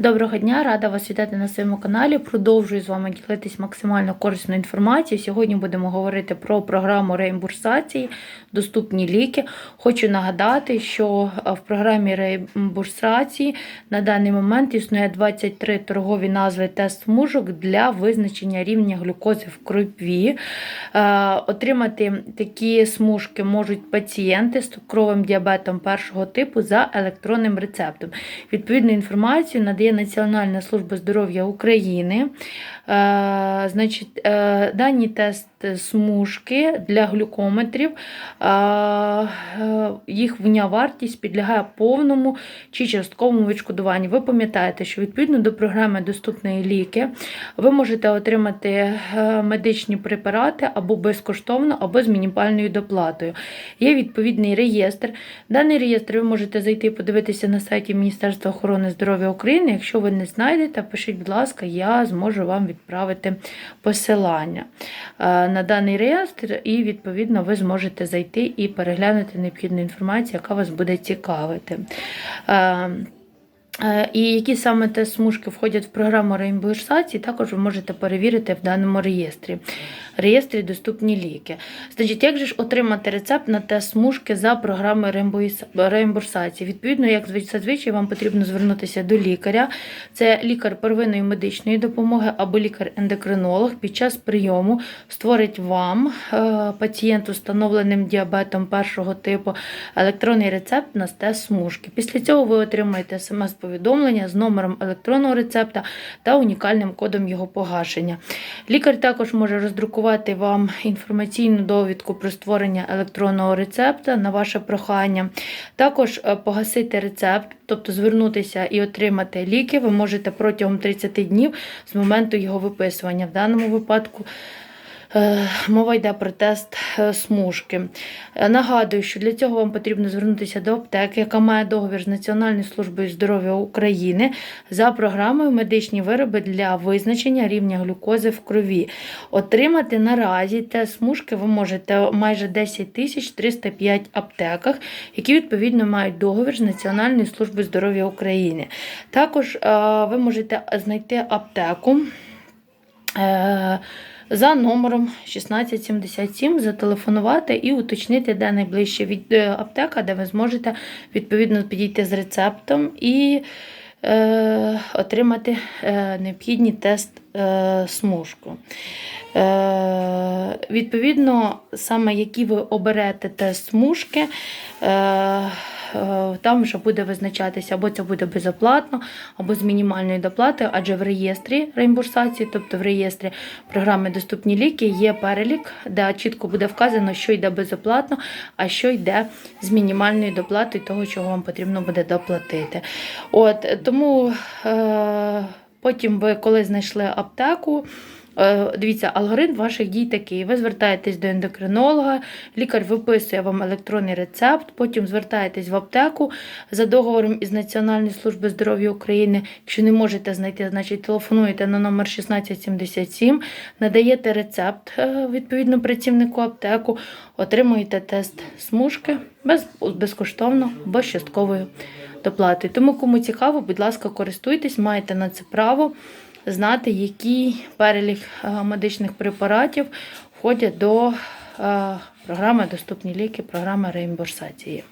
Доброго дня, рада вас вітати на своєму каналі. Продовжую з вами ділитись максимально корисною інформацією. Сьогодні будемо говорити про програму реімбурсації, доступні ліки. Хочу нагадати, що е, в програмі реімбурсації на даний момент існує 23 торгові назви тест смужок для визначення рівня глюкози в крові. Е, Отримати такі смужки можуть пацієнти з цукровим діабетом першого типу за електронним рецептом. Відповідну інформацію надає Національна служба здоров'я України. Е, значить, е, дані тест смужки для глюкометрів, е, е, їхня вартість підлягає повному чи частковому відшкодуванню. Ви пам'ятаєте, що відповідно до програми Доступні ліки ви можете отримати е, медичні препарати або безкоштовно, або з мінімальною доплатою. Є відповідний реєстр. Даний реєстр ви можете зайти і подивитися на сайті Міністерства охорони здоров'я України. Якщо ви не знайдете, пишіть, будь ласка, я зможу вам відправити посилання е, на даний реєстр, і відповідно ви зможете зайти і переглянути необхідну інформацію, яка вас буде цікавити. Е, І які саме те смужки входять в програму реімбурсації, також ви можете перевірити в даному реєстрі. Реєстрі доступні ліки. Значить, як же ж отримати рецепт на те смужки за програмою реімбурс- реімбурсації? Відповідно, як зазвичай вам потрібно звернутися до лікаря. Це лікар первинної медичної допомоги або лікар-ендокринолог під час прийому створить вам, е, пацієнту з встановленим діабетом першого типу, електронний рецепт на тест смужки. Після цього ви отримаєте смс-повідомлення з номером електронного рецепта та унікальним кодом його погашення. Лікар також може роздрукувати вам інформаційну довідку про створення електронного рецепта на ваше прохання. Також е, погасити рецепт, тобто звернутися і отримати ліки, ви можете протягом 30 днів з моменту його виписування. В даному випадку. Е, Мова йде про тест е, смужки. Е, Нагадую, що для цього вам потрібно звернутися до аптеки, яка має договір з Національною службою здоров'я України за програмою медичні вироби для визначення рівня глюкози в крові. Отримати наразі тест смужки ви можете майже 10 тисяч 305 аптеках, які відповідно мають договір з Національною службою здоров'я України. Також ви можете знайти аптеку. За номером 1677 зателефонувати і уточнити, де найближче від е, аптека, де ви зможете відповідно підійти з рецептом і е, отримати е, необхідний тест е, смужку. Е, відповідно, саме які ви оберете тест смужки, е, там вже буде визначатися, або це буде безоплатно, або з мінімальною доплатою, адже в реєстрі реімбурсації, тобто в реєстрі програми Доступні ліки, є перелік, де чітко буде вказано, що йде безоплатно, а що йде з мінімальною доплатою того, чого вам потрібно буде доплатити. От, тому е, потім ви, коли знайшли аптеку, Е, Дивіться, алгоритм ваших дій такий. Ви звертаєтесь до ендокринолога, лікар виписує вам електронний рецепт, потім звертаєтесь в аптеку за договором із Національної служби здоров'я України. Якщо не можете знайти, значить телефонуєте на номер 1677, надаєте рецепт е, відповідно працівнику аптеку, отримуєте тест смужки без, безкоштовно, без частковою доплатою. Тому, кому цікаво, будь ласка, користуйтесь, маєте на це право знати, який перелік е, медичних препаратів входять до е, програми Доступні ліки, програми реімбурсації.